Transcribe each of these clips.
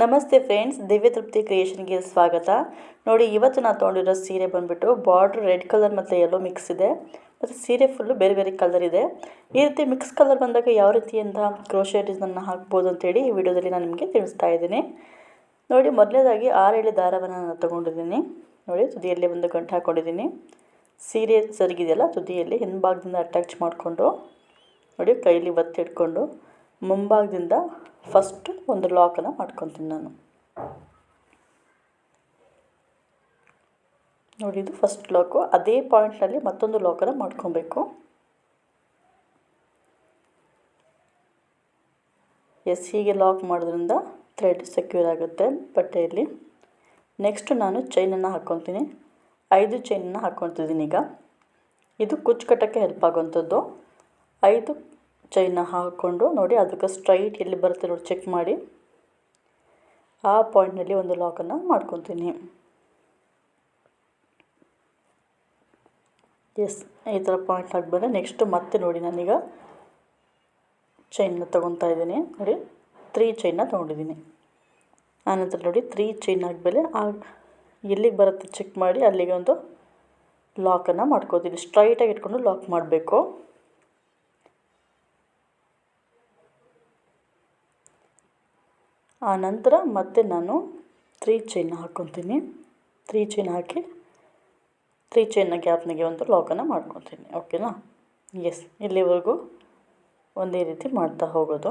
ನಮಸ್ತೆ ಫ್ರೆಂಡ್ಸ್, ದಿವ್ಯ ತೃಪ್ತಿ ಕ್ರಿಯೇಷನ್ಗೆ ಸ್ವಾಗತ. ನೋಡಿ, ಇವತ್ತು ನಾನು ತೊಗೊಂಡಿರೋ ಸೀರೆ ಬಂದುಬಿಟ್ಟು ಬಾರ್ಡ್ರ್ ರೆಡ್ ಕಲರ್ ಮತ್ತು ಯೆಲ್ಲೋ ಮಿಕ್ಸ್ ಇದೆ. ಮತ್ತು ಸೀರೆ ಫುಲ್ಲು ಬೇರೆ ಬೇರೆ ಕಲರ್ ಇದೆ. ಈ ರೀತಿ ಮಿಕ್ಸ್ ಕಲರ್ ಬಂದಾಗ ಯಾವ ರೀತಿಯಿಂದ ಕ್ರೋಶೆ ಡಿಸೈನನ್ನು ಹಾಕ್ಬೋದು ಅಂತೇಳಿ ಈ ವಿಡಿಯೋದಲ್ಲಿ ನಾನು ನಿಮಗೆ ತಿಳಿಸ್ತಾ ಇದ್ದೀನಿ. ನೋಡಿ, ಮೊದಲನೇದಾಗಿ ಆರು ಎಳೆ ದಾರವನ್ನು ನಾನು ತೊಗೊಂಡಿದ್ದೀನಿ. ನೋಡಿ, ತುದಿಯಲ್ಲಿ ಒಂದು ಗಂಟು ಹಾಕ್ಕೊಂಡಿದ್ದೀನಿ ಸೀರೆ ಸರಿಗಿದೆಯಲ್ಲ, ತುದಿಯಲ್ಲಿ ಹಿಂಭಾಗದಿಂದ ಅಟ್ಯಾಚ್ ಮಾಡಿಕೊಂಡು, ನೋಡಿ ಕೈಲಿ ಒತ್ತಿಟ್ಕೊಂಡು ಮುಂಭಾಗದಿಂದ ಫಸ್ಟ್ ಒಂದು ಲಾಕನ್ನು ಮಾಡ್ಕೊತೀನಿ ನಾನು. ನೋಡಿ, ಇದು ಫಸ್ಟ್ ಲಾಕು ಅದೇ ಪಾಯಿಂಟ್ನಲ್ಲಿ ಮತ್ತೊಂದು ಲಾಕನ್ನು ಮಾಡ್ಕೊಬೇಕು. ಎಸ್ ಹೀಗೆ ಲಾಕ್ ಮಾಡೋದ್ರಿಂದ ಥ್ರೆಡ್ ಸೆಕ್ಯೂರ್ ಆಗುತ್ತೆ ಬಟ್ಟೆಯಲ್ಲಿ. ನೆಕ್ಸ್ಟ್ ನಾನು ಚೈನನ್ನು ಹಾಕ್ಕೊತೀನಿ ಐದು ಚೈನನ್ನು ಹಾಕ್ಕೊತಿದ್ದೀನಿ ಈಗ. ಇದು ಕುಚ್ಚು ಕಟ್ಟೋಕ್ಕೆ ಹೆಲ್ಪ್ ಆಗುವಂಥದ್ದು. ಐದು ಚೈನ ಹಾಕ್ಕೊಂಡು ನೋಡಿ, ಅದಕ್ಕೆ ಸ್ಟ್ರೈಟ್ ಎಲ್ಲಿ ಬರುತ್ತೆ ನೋಡಿ ಚೆಕ್ ಮಾಡಿ. ಆ ಪಾಯಿಂಟ್ನಲ್ಲಿ ಒಂದು ಲಾಕನ್ನು ಮಾಡ್ಕೊತೀನಿ. ಎಸ್ ಈ ಥರ ಪಾಯಿಂಟ್ ಹಾಕ್ಬೇಡ ನೆಕ್ಸ್ಟ್ ಮತ್ತೆ ನೋಡಿ ನಾನೀಗ ಚೈನ್ನ ತೊಗೊತಾ ಇದ್ದೀನಿ. ನೋಡಿ ತ್ರೀ ಚೈನ್ನ ತೊಗೊಂಡಿದ್ದೀನಿ. ಆನಂತರ ನೋಡಿ ತ್ರೀ ಚೈನ್ ಆದಮೇಲೆ ಆ ಎಲ್ಲಿಗೆ ಬರುತ್ತೆ ಚೆಕ್ ಮಾಡಿ, ಅಲ್ಲಿಗೆ ಒಂದು ಲಾಕನ್ನು ಮಾಡ್ಕೋತೀನಿ. ಸ್ಟ್ರೈಟಾಗಿ ಇಟ್ಕೊಂಡು ಲಾಕ್ ಮಾಡಬೇಕು. ಆ ನಂತರ ಮತ್ತೆ ನಾನು ತ್ರೀ ಚೈನ್ ಹಾಕ್ಕೊತೀನಿ ತ್ರೀ ಚೈನ್ ಹಾಕಿ ತ್ರೀ ಚೈನ್ನ ಗ್ಯಾಪ್ನಿಗೆ ಒಂದು ಲಾಕನ್ನು ಮಾಡ್ಕೊತೀನಿ. ಓಕೆನಾ ಎಸ್ ಇಲ್ಲಿವರೆಗೂ ಒಂದೇ ರೀತಿ ಮಾಡ್ತಾ ಹೋಗೋದು.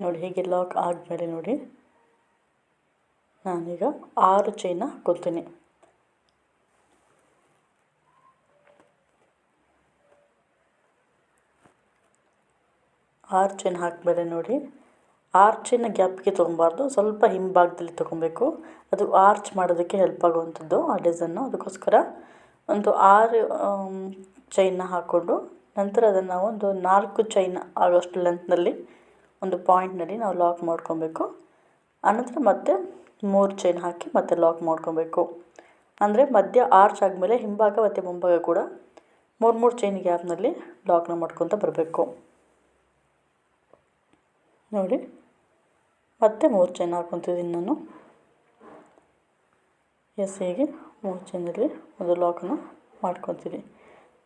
ನೋಡಿ ಹೀಗೆ ಲಾಕ್ ಆದಮೇಲೆ ನೋಡಿ ನಾನೀಗ ಆರು ಚೈನ ಹಾಕ್ಕೊತೀನಿ ಆರು ಚೈನ್ ಹಾಕಿಮೇಲೆ ನೋಡಿ. ಆರ್ಚಿನ ಗ್ಯಾಪ್ಗೆ ತೊಗೊಬಾರ್ದು. ಸ್ವಲ್ಪ ಹಿಂಭಾಗದಲ್ಲಿ ತೊಗೊಬೇಕು. ಅದು ಆರ್ಚ್ ಮಾಡೋದಕ್ಕೆ ಹೆಲ್ಪ್ ಆಗುವಂಥದ್ದು, ಆ ಡಿಸೈನು ಅದಕ್ಕೋಸ್ಕರ ಒಂದು ಆರು ಚೈನ್ನ ಹಾಕ್ಕೊಂಡು ನಂತರ ಅದನ್ನು ನಾವು ಒಂದು ನಾಲ್ಕು ಚೈನ್ ಆಗೋಷ್ಟು ಲೆಂತ್ನಲ್ಲಿ ಒಂದು ಪಾಯಿಂಟ್ನಲ್ಲಿ ನಾವು ಲಾಕ್ ಮಾಡ್ಕೊಬೇಕು. ಆನಂತರ ಮತ್ತೆ ಮೂರು ಚೈನ್ ಹಾಕಿ ಮತ್ತೆ ಲಾಕ್ ಮಾಡ್ಕೊಬೇಕು. ಅಂದರೆ ಮಧ್ಯ ಆರ್ಚ್ ಆದಮೇಲೆ ಹಿಂಭಾಗ ಮತ್ತು ಮುಂಭಾಗ ಕೂಡ ಮೂರು ಮೂರು ಚೈನ್ ಗ್ಯಾಪ್ನಲ್ಲಿ ಲಾಕ್ನ ಮಾಡ್ಕೊತ ಬರಬೇಕು. ನೋಡಿ. ಮತ್ತೆ ಮೂರು ಚೈನ್ ಹಾಕ್ಕೊತಿದ್ದೀನಿ ನಾನು. ಎಸ್ ಹೀಗೆ ಮೂರು ಚೈನಲ್ಲಿ ಒಂದು ಲಾಕನ್ನು ಮಾಡ್ಕೊತೀನಿ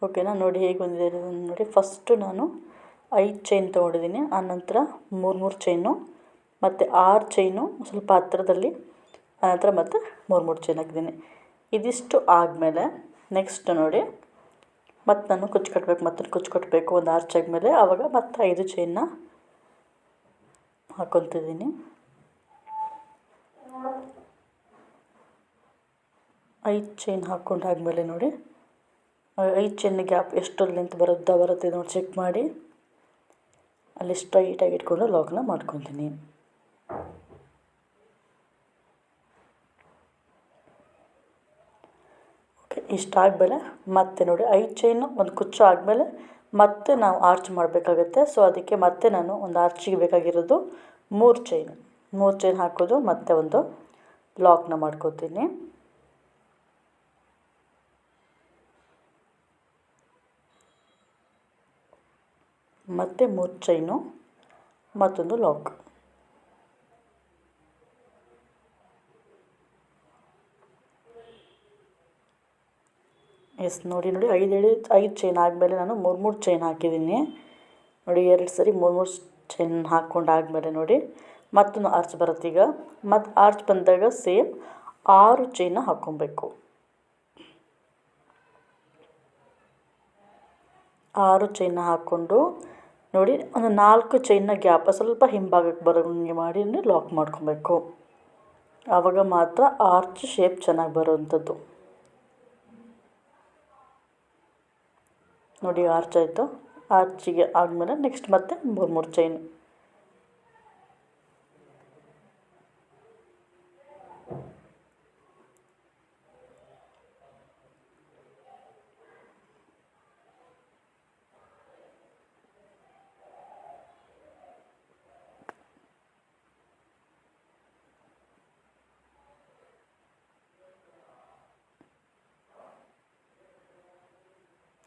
ಓಕೆನಾ ನೋಡಿ ಹೇಗೆ ಬಂದಿದೆ ನೋಡಿ. ಫಸ್ಟು ನಾನು ಐದು ಚೈನ್ ತೊಗೊಂಡಿದ್ದೀನಿ ಆನಂತರ ಮೂರು ಮೂರು ಚೈನು ಮತ್ತು ಆರು ಚೈನು ಸ್ವಲ್ಪ ಹತ್ತಿರದಲ್ಲಿ ಆನಂತರ ಮತ್ತೆ ಮೂರು ಮೂರು ಚೈನ್ ಹಾಕಿದ್ದೀನಿ ಇದಿಷ್ಟು ಆದಮೇಲೆ ನೆಕ್ಸ್ಟ್ ನೋಡಿ. ಮತ್ತು ನಾನು ಕುಚ್ಚು ಕಟ್ಟಬೇಕು ಮತ್ತೆ ಕುಚ್ಚು ಕಟ್ಟಬೇಕು ಒಂದು ಆರು ಚೈನ್ ಮೇಲೆ ಆವಾಗ ಮತ್ತೆ ಐದು ಚೈನ್ನ ಹಾಕ್ಕೊತಿದ್ದೀನಿ ಐದು ಚೈನ್ ಹಾಕ್ಕೊಂಡಾದ್ಮೇಲೆ ನೋಡಿ, ಐದು ಚೈನ್ ಗ್ಯಾಪ್ ಎಷ್ಟು ಲೆಂತ್ ಬರುತ್ತಾ ಬರುತ್ತೆ ನೋಡಿ ಚೆಕ್ ಮಾಡಿ. ಅಲ್ಲಿ ಸ್ಟ್ರೈಟಾಗಿ ಇಟ್ಕೊಂಡು ಲಾಕ್ನ ಮಾಡ್ಕೊತೀನಿ ಓಕೆ ಇಷ್ಟ ಆದಮೇಲೆ ಮತ್ತೆ ನೋಡಿ ಐದು ಚೈನು ಒಂದು ಕುಚ್ಚು ಆದಮೇಲೆ ಮತ್ತೆ ನಾವು ಆರ್ಚ್ ಮಾಡಬೇಕಾಗತ್ತೆ. ಸೊ ಅದಕ್ಕೆ ಮತ್ತೆ ನಾನು ಒಂದು ಆರ್ಚಿಗೆ ಬೇಕಾಗಿರೋದು ಮೂರು ಚೈನ್ ಮೂರು ಚೈನ್ ಹಾಕೋದು ಮತ್ತೆ ಒಂದು ಲಾಕ್ನ ಮಾಡ್ಕೋತೀನಿ. ಮತ್ತೆ ಮೂರು ಚೈನು ಮತ್ತೊಂದು ಲಾಕ್ ಎಸ್, ನೋಡಿ ನೋಡಿ, ಐದು ಎಳೆ, ಐದು ಚೈನ್ ಆದಮೇಲೆ ನಾನು ಮೂರು ಮೂರು ಚೈನ್ ಹಾಕಿದ್ದೀನಿ. ನೋಡಿ, ಎರಡು ಸರಿ ಮೂರು ಮೂರು ಚೈನ್ ಹಾಕ್ಕೊಂಡು ಆದಮೇಲೆ ನೋಡಿ, ಮತ್ತೊಂದು ಆರ್ಚ್ ಬರುತ್ತೆ ಈಗ. ಮತ್ತು ಆರ್ಚ್ ಬಂದಾಗ ಸೇಮ್ ಆರು ಚೈನ ಹಾಕ್ಕೊಬೇಕು ಆರು ಚೈನ ಹಾಕ್ಕೊಂಡು ನೋಡಿ, ಒಂದು ನಾಲ್ಕು ಚೈನ ಗ್ಯಾಪ ಸ್ವಲ್ಪ ಹಿಂಭಾಗಕ್ಕೆ ಬರೋಂಗೆ ಮಾಡಿ ಲಾಕ್ ಮಾಡ್ಕೊಬೇಕು. ಆವಾಗ ಮಾತ್ರ ಆರ್ಚ್ ಶೇಪ್ ಚೆನ್ನಾಗಿ ಬರೋವಂಥದ್ದು ನೋಡಿ ಆರ್ಚ್ ಆಯಿತು. ಆರ್ಚಿಗೆ ಆದಮೇಲೆ ನೆಕ್ಸ್ಟ್ ಮತ್ತೆ ಮೂರು ಮೂರು ಚೈನ್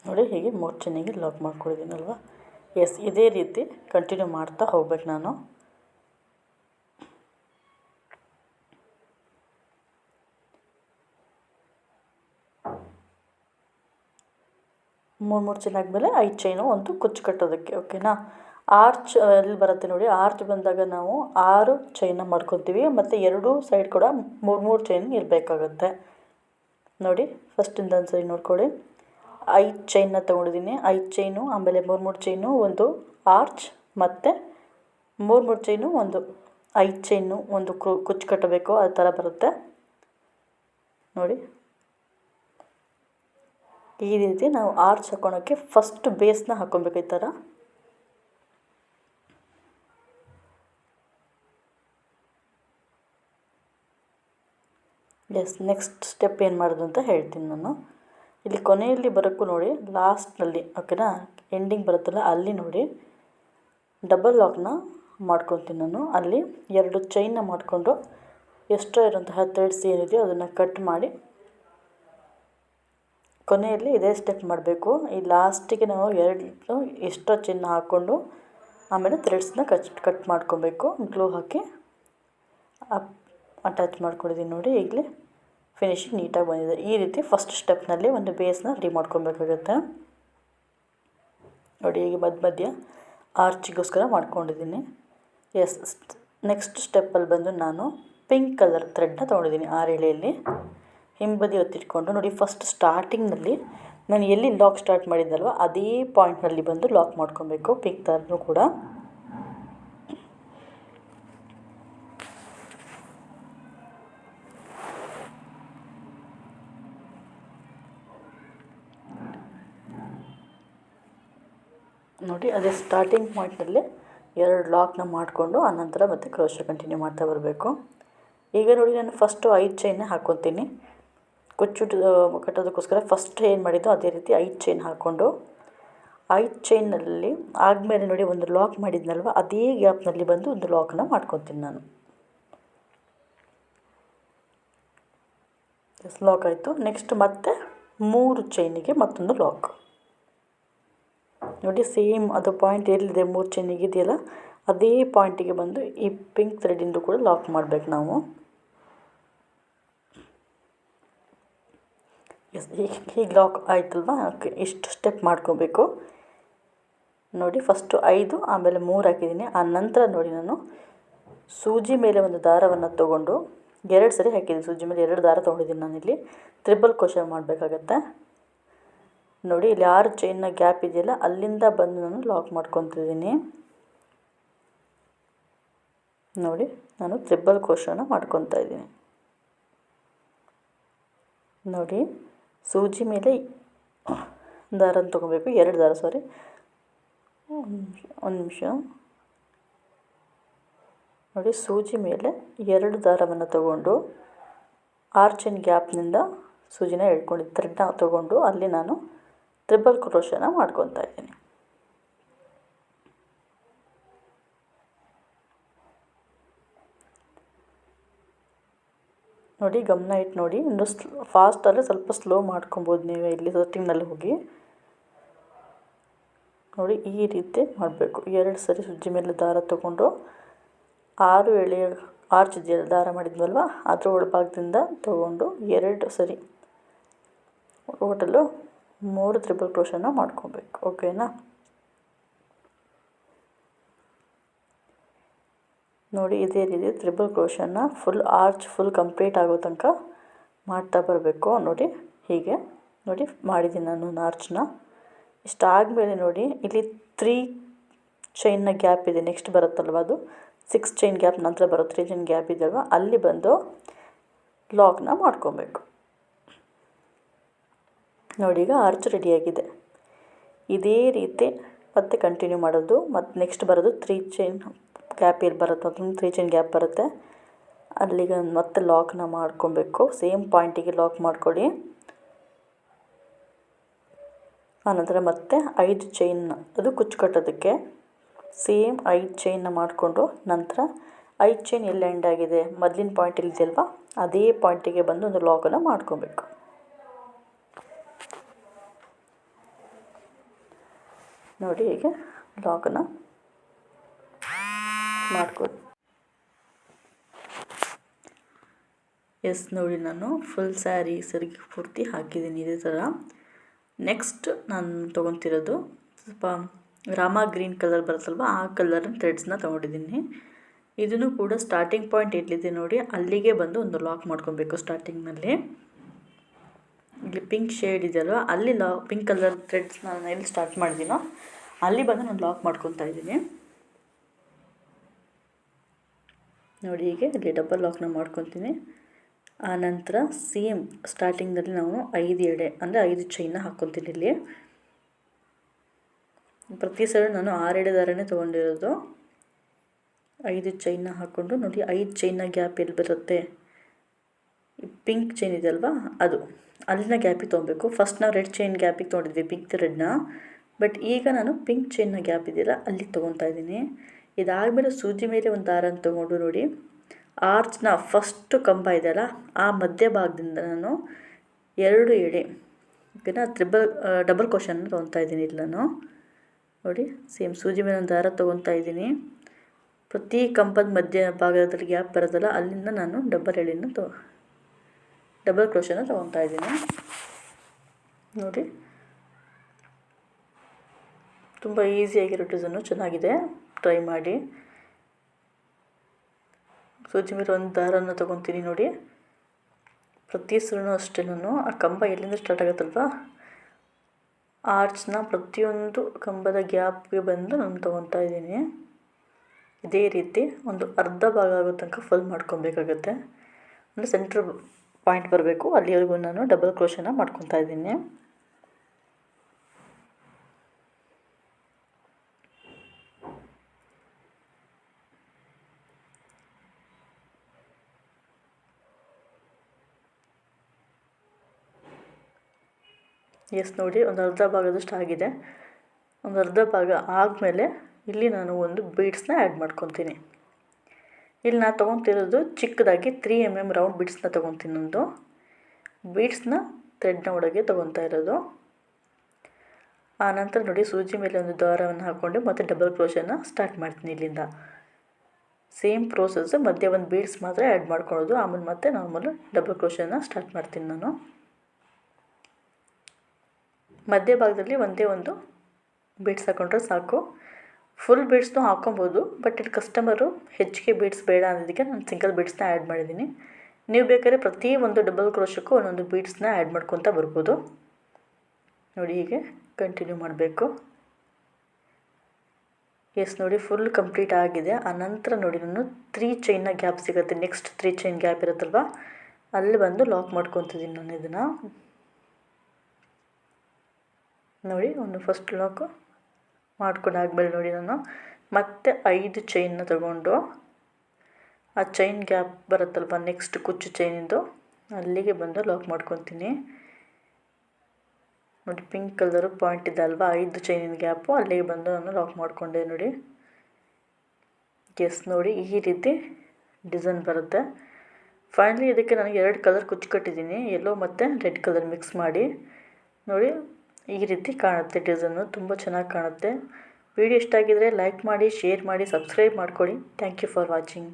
ನೋಡಿ ಹೀಗೆ ಮೂರು ಚೆನ್ನಾಗಿ ಲಾಕ್ ಮಾಡ್ಕೊಂಡಿದ್ದೀನಲ್ವ ಎಸ್ ಇದೇ ರೀತಿ ಕಂಟಿನ್ಯೂ ಮಾಡ್ತಾ ಹೋಗ್ಬೇಕು ನಾನು. ಮೂರು ಮೂರು ಚೈನ್ ಆದಮೇಲೆ ಐದು ಚೈನು ಒಂದು ಕುಚ್ಚು ಕಟ್ಟೋದಕ್ಕೆ ಓಕೆನಾ ಆರ್ಚ್ ಎಲ್ಲಿ ಬರುತ್ತೆ ನೋಡಿ ಆರ್ಚ್ ಬಂದಾಗ ನಾವು ಆರು ಚೈನ ಮಾಡ್ಕೊತೀವಿ ಮತ್ತು ಎರಡೂ ಸೈಡ್ ಕೂಡ ಮೂರು ಮೂರು ಚೈನ್ ಇರಬೇಕಾಗತ್ತೆ. ನೋಡಿ ಫಸ್ಟಿಂದ ಒಂದು ಸರಿ ನೋಡ್ಕೊಳ್ಳಿ. ಐದು ಚೈನ್ನ ತೊಗೊಂಡಿದ್ದೀನಿ ಐದು ಚೈನು ಆಮೇಲೆ ಮೂರು ಮೂರು ಚೈನು ಒಂದು ಆರ್ಚ್ ಮತ್ತು ಮೂರು ಮೂರು ಚೈನು ಒಂದು ಐದು ಚೈನು ಒಂದು ಕುಚ್ಚು ಕಟ್ಟಬೇಕು, ಆ ಥರ ಬರುತ್ತೆ. ನೋಡಿ. ಈ ರೀತಿ ನಾವು ಆರ್ಚ್ ಹಾಕೊಳಕ್ಕೆ ಫಸ್ಟ್ ಬೇಸ್ನ ಹಾಕ್ಕೊಬೇಕು ಈ ಥರ. ಎಸ್ ನೆಕ್ಸ್ಟ್ ಸ್ಟೆಪ್ ಏನು ಮಾಡೋದು ಅಂತ ಹೇಳ್ತೀನಿ ನಾನು. ಇಲ್ಲಿ ಕೊನೆಯಲ್ಲಿ ಬರೋಕ್ಕೂ ನೋಡಿ ಲಾಸ್ಟ್ನಲ್ಲಿ ಓಕೆನಾ ಎಂಡಿಂಗ್ ಬರುತ್ತಲ್ಲ, ಅಲ್ಲಿ ನೋಡಿ. ಡಬಲ್ ಲಾಕ್ನ ಮಾಡ್ಕೊತೀನಿ ನಾನು. ಅಲ್ಲಿ ಎರಡು ಚೈನ್ನ ಮಾಡಿಕೊಂಡು ಎಷ್ಟೋ ಇರೋಂತಹ ಥ್ರೆಡ್ಸ್ ಏನಿದೆಯೋ ಅದನ್ನು ಕಟ್ ಮಾಡಿ ಕೊನೆಯಲ್ಲಿ ಇದೇ ಸ್ಟೆಪ್ ಮಾಡಬೇಕು. ಈ ಲಾಸ್ಟಿಗೆ ನಾವು ಎರಡು, ಎಷ್ಟೋ ಚಿನ್ನ ಹಾಕ್ಕೊಂಡು ಆಮೇಲೆ ಥ್ರೆಡ್ಸ್ನ ಕಚ್ ಕಟ್ ಮಾಡ್ಕೊಬೇಕು. ಗ್ಲೂ ಹಾಕಿ ಅಪ್ ಅಟ್ಯಾಚ್ ಮಾಡ್ಕೊಂಡಿದ್ದೀನಿ ನೋಡಿ, ಈಗಲೇ. ಫಿನಿಶಿಂಗ್ ನೀಟಾಗಿ ಬಂದಿದೆ. ಈ ರೀತಿ ಫಸ್ಟ್ ಸ್ಟೆಪ್ನಲ್ಲಿ ಒಂದು ಬೇಸ್ನ ರೆಡಿ ಮಾಡ್ಕೊಬೇಕಾಗುತ್ತೆ. ನೋಡಿ ಈಗ ಮಧ್ಯ ಮಧ್ಯ ಆರ್ಚಿಗೋಸ್ಕರ ಮಾಡ್ಕೊಂಡಿದ್ದೀನಿ. ಎಸ್ ನೆಕ್ಸ್ಟ್ ಸ್ಟೆಪ್ಪಲ್ಲಿ ಬಂದು ನಾನು ಪಿಂಕ್ ಕಲರ್ ಥ್ರೆಡ್ನ ತೊಗೊಂಡಿದ್ದೀನಿ ಆರು ಎಳೆಯಲ್ಲಿ ಹಿಂಬದಿ ಹೊತ್ತಿಟ್ಕೊಂಡು ನೋಡಿ ಫಸ್ಟ್ ಸ್ಟಾರ್ಟಿಂಗ್ನಲ್ಲಿ ನಾನು ಎಲ್ಲಿ ಲಾಕ್ ಸ್ಟಾರ್ಟ್ ಮಾಡಿದ್ದಲ್ವ ಅದೇ ಪಾಯಿಂಟ್ನಲ್ಲಿ ಬಂದು ಲಾಕ್ ಮಾಡ್ಕೊಬೇಕು ಪಿಂಕ್ ಥರನೂ ಕೂಡ. ನೋಡಿ, ಅದೇ ಸ್ಟಾರ್ಟಿಂಗ್ ಪಾಯಿಂಟ್ನಲ್ಲಿ ಎರಡು ಲಾಕ್ನ ಮಾಡಿಕೊಂಡು ಆನಂತರ ಮತ್ತೆ ಕ್ರೋಶ ಕಂಟಿನ್ಯೂ ಮಾಡ್ತಾ ಬರಬೇಕು. ಈಗ ನೋಡಿ, ನಾನು ಫಸ್ಟು ಐದು ಚೈನ್ನ ಹಾಕ್ಕೊತೀನಿ ಕುಚ್ಚು ಕಟ್ಟೋದಕ್ಕೋಸ್ಕರ ಫಸ್ಟ್ ಏನು ಮಾಡಿದ್ದು ಅದೇ ರೀತಿ ಐದು ಚೈನ್ ಹಾಕ್ಕೊಂಡು ಐದು ಚೈನಲ್ಲಿ ಆದಮೇಲೆ ನೋಡಿ, ಒಂದು ಲಾಕ್ ಮಾಡಿದ್ನಲ್ವ, ಅದೇ ಗ್ಯಾಪ್ನಲ್ಲಿ ಬಂದು ಒಂದು ಲಾಕ್ನ ಮಾಡ್ಕೊತೀನಿ ನಾನು. ಲಾಕ್ ಆಯಿತು. ನೆಕ್ಸ್ಟ್ ಮತ್ತೆ ಮೂರು ಚೈನಿಗೆ ಮತ್ತೊಂದು ಲಾಕ್ ನೋಡಿ, ಸೇಮ್ ಅದು ಪಾಯಿಂಟ್ ಎಲ್ಲಿದೆ ಮೂರು ಚೈನಿಗೆ ಇದೆಯಲ್ಲ ಅದೇ ಪಾಯಿಂಟಿಗೆ ಬಂದು ಈ ಪಿಂಕ್ ಥ್ರೆಡಿಂದು ಕೂಡ ಲಾಕ್ ಮಾಡಬೇಕು ನಾವು. ಎಸ್ ಹೀಗೆ ಲಾಕ್ ಆಯ್ತಲ್ವಾ? ಓಕೆ, ಇಷ್ಟು ಸ್ಟೆಪ್ ಮಾಡ್ಕೋಬೇಕು. ನೋಡಿ ಫಸ್ಟು ಐದು, ಆಮೇಲೆ ಮೂರು ಹಾಕಿದ್ದೀನಿ. ಆ ನಂತರ ನೋಡಿ ನಾನು ಸೂಜಿ ಮೇಲೆ ಒಂದು ದಾರವನ್ನು ತೊಗೊಂಡು, ಎರಡು ಸರಿ ಹಾಕಿದ್ದೀನಿ. ಸೂಜಿ ಮೇಲೆ ಎರಡು ದಾರ ತೊಗೊಂಡಿದ್ದೀನಿ ನಾನಿಲ್ಲಿ. ತ್ರಿಬಲ್ ಕ್ರೋಶ ಮಾಡಬೇಕಾಗತ್ತೆ. ನೋಡಿ ಇಲ್ಲಿ ಆರು ಚೈನ್ನ ಗ್ಯಾಪ್ ಇದೆಯಲ್ಲ, ಅಲ್ಲಿಂದ ಬಂದು ನಾನು ಲಾಕ್ ಮಾಡ್ಕೊತಿದ್ದೀನಿ. ನೋಡಿ, ನಾನು ತ್ರಿಬಲ್ ಕೋಶನ ಮಾಡ್ಕೊತಾ ಇದ್ದೀನಿ. ನೋಡಿ, ಸೂಜಿ ಮೇಲೆ ದಾರನ ತೊಗೋಬೇಕು, ಎರಡು ದಾರ ಸಾರಿ ಒಂದು ನಿಮಿಷ ನೋಡಿ, ಸೂಜಿ ಮೇಲೆ ಎರಡು ದಾರವನ್ನು ತಗೊಂಡು ಆರ್ಚಿನ ಗ್ಯಾಪ್ನಿಂದ ಸೂಜಿನ ಎಳ್ಕೊಂಡು ಥ್ರೆಡ್ನ ತಗೊಂಡು, ಅಲ್ಲಿ ನಾನು ತ್ರಿಬಲ್ ಕ್ರೋಶನ ಮಾಡ್ಕೊತಾ ಇದ್ದೀನಿ. ನೋಡಿ, ಗಮನ ಇಟ್ಟು ನೋಡಿ, ಇನ್ನು ಸ್ಲೋ, ಫಾಸ್ಟಲ್ಲಿ ಸ್ವಲ್ಪ ಸ್ಲೋ ಮಾಡ್ಕೊಬೋದು ನೀವು ಇಲ್ಲಿ ಸೆಟ್ಟಿಂಗ್ನಲ್ಲಿ ಹೋಗಿ. ನೋಡಿ, ಈ ರೀತಿ ಮಾಡಬೇಕು. ಎರಡು ಸರಿ ಸುಜ್ಜಿ ಮೇಲೆ ದಾರ ತಗೊಂಡು, ಆರು ಎಳೆಯ ಆರ್ಚ್ ದಾರ ಮಾಡಿದ್ವಲ್ವ ಅದರ ಒಳಭಾಗದಿಂದ ತೊಗೊಂಡು ಎರಡು ಸರಿ ಟೋಟಲು ಮೂರು ತ್ರಿಬಲ್ ಕ್ರೋಶನ ಮಾಡ್ಕೊಬೇಕು ಓಕೆನಾ ನೋಡಿ, ಇದೇ ರೀತಿ ತ್ರಿಬಲ್ ಕ್ರೋಶನ್ನ ಫುಲ್ ಆರ್ಚ್ ಫುಲ್ ಕಂಪ್ಲೀಟ್ ಆಗೋ ತನಕ ಮಾಡ್ತಾ ಬರಬೇಕು. ನೋಡಿ, ಹೀಗೆ. ನೋಡಿ, ಮಾಡಿದ್ದೀನಿ ನಾನು ಆರ್ಚ್ನ ಇಷ್ಟಾದಮೇಲೆ ನೋಡಿ, ಇಲ್ಲಿ ತ್ರೀ ಚೈನ್ನ ಗ್ಯಾಪ್ ಇದೆ. ನೆಕ್ಸ್ಟ್ ಬರುತ್ತಲ್ವ ಅದು? ಸಿಕ್ಸ್ ಚೈನ್ ಗ್ಯಾಪ್ ನಂತರ ಬರೋ ತ್ರೀ ಚೈನ್ ಗ್ಯಾಪ್ ಇದೆಯಲ್ವ? ಅಲ್ಲಿ ಬಂದು ಲಾಕ್ನ ಮಾಡ್ಕೊಬೇಕು. ನೋಡಿ ಈಗ ಆರ್ಚ್ ರೆಡಿಯಾಗಿದೆ ಇದೇ ರೀತಿ ಮತ್ತೆ ಕಂಟಿನ್ಯೂ ಮಾಡೋದು. ಮತ್ತು ನೆಕ್ಸ್ಟ್ ಬರೋದು ತ್ರೀ ಚೈನ್ ಗ್ಯಾಪ್ ಇಲ್ಲಿ ಬರುತ್ತೆ. ಅದೊಂದು ತ್ರೀ ಚೈನ್ ಗ್ಯಾಪ್ ಬರುತ್ತೆ. ಅಲ್ಲಿಗೆ ಮತ್ತೆ ಲಾಕ್ನ ಮಾಡ್ಕೊಬೇಕು. ಸೇಮ್ ಪಾಯಿಂಟಿಗೆ ಲಾಕ್ ಮಾಡ್ಕೊಳ್ಳಿ. ಆನಂತರ ಮತ್ತೆ ಐದು ಚೈನ್ ಅದು ಕುಚ್ಚು ಕಟ್ಟೋದಕ್ಕೆ ಸೇಮ್ ಐದು ಚೈನ್ನ ಮಾಡಿಕೊಂಡು ನಂತರ ಐದು ಚೈನ್ ಎಲ್ಲಿ ಎಂಡ್ ಆಗಿದೆ? ಮೊದಲಿನ ಪಾಯಿಂಟ್ ಇಲ್ಲಿದೆಯಲ್ವ ಅದೇ ಪಾಯಿಂಟಿಗೆ ಬಂದು ಒಂದು ಲಾಕನ್ನು ಮಾಡ್ಕೊಬೇಕು. ನೋಡಿ ಹೀಗೆ ಲಾಕನ್ನು ಮಾಡ್ಕೊ ಎಸ್ ನೋಡಿ ನಾನು ಫುಲ್ ಸ್ಯಾರಿ ಸರಿಗೆ ಪೂರ್ತಿ ಹಾಕಿದ್ದೀನಿ ಇದೇ ಥರ ನೆಕ್ಸ್ಟ್ ನಾನು ತೊಗೊತಿರೋದು ಸ್ವಲ್ಪ ರಾಮ ಗ್ರೀನ್ ಕಲರ್ ಬರುತ್ತಲ್ವ, ಆ ಕಲರ್ನ ಥ್ರೆಡ್ಸ್ನ ತೊಗೊಂಡಿದ್ದೀನಿ. ಇದನ್ನು ಕೂಡ ಸ್ಟಾರ್ಟಿಂಗ್ ಪಾಯಿಂಟ್ ಎಲ್ಲಿದೆ ನೋಡಿ, ಅಲ್ಲಿಗೆ ಬಂದು ಒಂದು ಲಾಕ್ ಮಾಡ್ಕೊಬೇಕು ಸ್ಟಾರ್ಟಿಂಗ್ನಲ್ಲಿ ಇಲ್ಲಿ ಪಿಂಕ್ ಶೇಡ್ ಇದೆಯಲ್ವ ಅಲ್ಲಿ ಲಾ ಪಿಂಕ್ ಕಲರ್ ಥ್ರೆಡ್ಸ್ ನಾನು ಎಲ್ಲಿ ಸ್ಟಾರ್ಟ್ ಮಾಡಿದ್ದೀನೋ, ಅಲ್ಲಿ ಬಂದು ನಾನು ಲಾಕ್ ಮಾಡ್ಕೊತಾ ಇದ್ದೀನಿ. ನೋಡಿ ಹೀಗೆ, ಇಲ್ಲಿ ಡಬಲ್ ಲಾಕ್ನ ಮಾಡ್ಕೊತೀನಿ. ಆನಂತರ ಸೇಮ್ ಸ್ಟಾರ್ಟಿಂಗಲ್ಲಿ ನಾವು ಐದು ಎಡೆ, ಅಂದರೆ ಐದು ಚೈನ್ನ ಹಾಕ್ಕೊತೀನಿ ಇಲ್ಲಿ. ಪ್ರತಿ ಸಲ ನಾನು ಆರು ಎಡೆ ದಾರನೇ ತೊಗೊಂಡಿರೋದು. ಐದು ಚೈನ್ನ ಹಾಕ್ಕೊಂಡು ನೋಡಿ ಐದು ಚೈನ್ನ ಗ್ಯಾಪ್ ಎಲ್ಲಿ ಬರುತ್ತೆ? ಪಿಂಕ್ ಚೈನ್ ಇದೆ ಅಲ್ವಾ? ಅದು. ಅಲ್ಲಿನ ಗ್ಯಾಪಿಗೆ ತೊಗೊಬೇಕು. ಫಸ್ಟ್ ನಾವು ರೆಡ್ ಚೈನ್ ಗ್ಯಾಪಿಗೆ ತೊಗೊಂಡಿದ್ವಿ ಪಿಂಕ್ ರೆಡ್ನ ಬಟ್ ಈಗ ನಾನು ಪಿಂಕ್ ಚೈನ್ನ ಗ್ಯಾಪ್ ಇದೆಯಲ್ಲ ಅಲ್ಲಿಗೆ ತೊಗೊತಾ ಇದ್ದೀನಿ. ಇದಾದಮೇಲೆ ಸೂಜಿ ಮೇಲೆ ಒಂದು ದಾರನ ತೊಗೊಂಡು ನೋಡಿ. ಆರ್ಚ್ನ ಫಸ್ಟು ಕಂಬ ಇದೆಯಲ್ಲ ಆ ಮಧ್ಯ ಭಾಗದಿಂದ ನಾನು ಎರಡು ಎಳೆ ಓಕೆನಾ ತ್ರಿಬಲ್ ಡಬಲ್ ಕ್ವಶನ್ ತೊಗೊತಾ ಇದ್ದೀನಿ ಇಲ್ಲಿ ನಾನು. ನೋಡಿ ಸೇಮ್ ಸೂಜಿ ಮೇಲೆ ಒಂದು ದಾರ ತೊಗೊತಾ ಇದ್ದೀನಿ. ಪ್ರತಿ ಕಂಬದ ಮಧ್ಯ ಭಾಗದಲ್ಲಿ ಗ್ಯಾಪ್ ಬರೋದಲ್ಲ, ಅಲ್ಲಿಂದ ನಾನು ಡಬಲ್ ಎಳೆಯನ್ನು ತೊ ಡಬಲ್ ಕ್ರೋಶನ ತೊಗೊತಾ ಇದ್ದೀನಿ. ನೋಡಿ. ತುಂಬ ಈಸಿಯಾಗಿರೋ ಡಿಸೈನು, ಚೆನ್ನಾಗಿದೆ. ಟ್ರೈ ಮಾಡಿ. ಸೂಜಿ ಮೇಲೆ ಒಂದು ದಾರನ ತೊಗೊತೀನಿ ನೋಡಿ. ಪ್ರತಿ ಸೂರ್ಯನೂ ಅಷ್ಟೇ ನಾನು. ಆ ಕಂಬ ಎಲ್ಲಿಂದ ಸ್ಟಾರ್ಟ್ ಆಗುತ್ತಲ್ವ? ಆರ್ಚ್ನ ಪ್ರತಿಯೊಂದು ಕಂಬದ ಗ್ಯಾಪ್ಗೆ ಬಂದು ನಾನು ತೊಗೊತಾ ಇದ್ದೀನಿ. ಇದೇ ರೀತಿ ಒಂದು ಅರ್ಧ ಭಾಗ ಆಗೋ ತನಕ ಫುಲ್ ಮಾಡ್ಕೊಬೇಕಾಗತ್ತೆ. ಅಂದರೆ ಸೆಂಟ್ರ್ ಪಾಯಿಂಟ್ ಬರಬೇಕು. ಅಲ್ಲಿವರೆಗೂ ನಾನು ಡಬಲ್ ಕ್ರೋಶನ ಮಾಡ್ಕೊತಾ ಇದ್ದೀನಿ. ಎಸ್ ನೋಡಿ, ಒಂದು ಅರ್ಧ ಭಾಗದಷ್ಟು ಆಗಿದೆ. ಒಂದು ಅರ್ಧ ಭಾಗ ಆದಮೇಲೆ ಇಲ್ಲಿ ನಾನು ಒಂದು ಬೀಡ್ಸ್ನ ಆ್ಯಡ್ ಮಾಡ್ಕೊತೀನಿ ಇಲ್ಲಿ ನಾನು ತೊಗೊತಿರೋದು ಚಿಕ್ಕದಾಗಿ ತ್ರೀ ಎಂ ಎಂ ರೌಂಡ್ ಬೀಡ್ಸ್ನ ತೊಗೊತೀನಿ ಒಂದು ಬೀಡ್ಸ್ನ ಥ್ರೆಡ್ನ ಒಳಗೆ ತೊಗೊತಾ ಇರೋದು. ಆನಂತರ ನೋಡಿ ಸೂಜಿ ಮೇಲೆ ಒಂದು ದಾರವನ್ನು ಹಾಕ್ಕೊಂಡು ಮತ್ತು ಡಬಲ್ ಕ್ರೋಶನ ಸ್ಟಾರ್ಟ್ ಮಾಡ್ತೀನಿ ಇಲ್ಲಿಂದ. ಸೇಮ್ ಪ್ರೋಸೆಸ್ ಮಧ್ಯೆ ಒಂದು ಬೀಡ್ಸ್ ಮಾತ್ರ ಆ್ಯಡ್ ಮಾಡ್ಕೊಳ್ಳೋದು, ಆಮೇಲೆ ಮತ್ತೆ ನಾರ್ಮಲ್ ಡಬಲ್ ಕ್ರೋಶನ ಸ್ಟಾರ್ಟ್ ಮಾಡ್ತೀನಿ ನಾನು. ಮಧ್ಯಭಾಗದಲ್ಲಿ ಒಂದೇ ಒಂದು ಬೀಡ್ಸ್ ಹಾಕೊಂಡ್ರೆ ಸಾಕು. ಫುಲ್ ಬೀಡ್ಸ್ನೂ ಹಾಕ್ಕೊಬೋದು ಬಟ್ ಇಲ್ಲಿ ಕಸ್ಟಮರು ಹೆಚ್ಚಿಗೆ ಬೀಡ್ಸ್ ಬೇಡ ಅನ್ನೋದಕ್ಕೆ ನಾನು ಸಿಂಗಲ್ ಬೀಡ್ಸ್ನ ಆ್ಯಡ್ ಮಾಡಿದ್ದೀನಿ. ನೀವು ಬೇಕಾದ್ರೆ ಪ್ರತಿ ಒಂದು ಡಬಲ್ ಕ್ರೋಶಕ್ಕೂ ಒಂದೊಂದು ಬೀಡ್ಸ್ನ ಆ್ಯಡ್ ಮಾಡ್ಕೊತ ಬರ್ಬೋದು. ನೋಡಿ ಹೀಗೆ ಕಂಟಿನ್ಯೂ ಮಾಡಬೇಕು. ಎಸ್ ನೋಡಿ ಫುಲ್ ಕಂಪ್ಲೀಟ್ ಆಗಿದೆ. ಆನಂತರ ನೋಡಿ ನಾನು ತ್ರೀ ಚೈನ್ನ ಗ್ಯಾಪ್ ಸಿಗುತ್ತೆ. ನೆಕ್ಸ್ಟ್ ತ್ರೀ ಚೈನ್ ಗ್ಯಾಪ್ ಇರುತ್ತಲ್ವ? ಅಲ್ಲಿ ಬಂದು ಲಾಕ್ ಮಾಡ್ಕೊತಿದ್ದೀನಿ ನಾನು ಇದನ್ನು. ನೋಡಿ, ಒಂದು ಫಸ್ಟ್ ಲಾಕು ಮಾಡ್ಕೊಂಡಾದ್ಮೇಲೆ ನೋಡಿ ನಾನು. ಮತ್ತೆ ಐದು ಚೈನ್ನ ತಗೊಂಡು, ಆ ಚೈನ್ ಗ್ಯಾಪ್ ಬರುತ್ತಲ್ವ ನೆಕ್ಸ್ಟ್ ಕುಚ್ಚು ಚೈನಿಂದು ಅಲ್ಲಿಗೆ ಬಂದು ಲಾಕ್ ಮಾಡ್ಕೊತೀನಿ. ನೋಡಿ ಪಿಂಕ್ ಕಲರು ಪಾಯಿಂಟ್ ಇದೆ ಅಲ್ವಾ, ಐದು ಚೈನಿನ ಗ್ಯಾಪು ಅಲ್ಲಿಗೆ ಬಂದು ನಾನು ಲಾಕ್ ಮಾಡಿಕೊಂಡೆ ನೋಡಿ. ಎಸ್ ನೋಡಿ, ಈ ರೀತಿ ಡಿಸೈನ್ ಬರುತ್ತೆ. ಫೈನಲಿ ಇದಕ್ಕೆ ನನಗೆ ಎರಡು ಕಲರ್ ಕುಚ್ಚು ಕಟ್ಟಿದ್ದೀನಿ ಯೆಲ್ಲೋ ಮತ್ತು ರೆಡ್ ಕಲರ್ ಮಿಕ್ಸ್ ಮಾಡಿ. ನೋಡಿ ಈ ರೀತಿ ಕಾಣುತ್ತೆ ಡಿಸೈನು, ತುಂಬ ಚೆನ್ನಾಗಿ ಕಾಣುತ್ತೆ. ವಿಡಿಯೋ ಇಷ್ಟ ಆಗಿದ್ದರೆ ಲೈಕ್ ಮಾಡಿ, ಶೇರ್ ಮಾಡಿ, ಸಬ್ಸ್ಕ್ರೈಬ್ ಮಾಡ್ಕೊಳ್ಳಿ ಥ್ಯಾಂಕ್ ಯು ಫಾರ್ ವಾಚಿಂಗ್.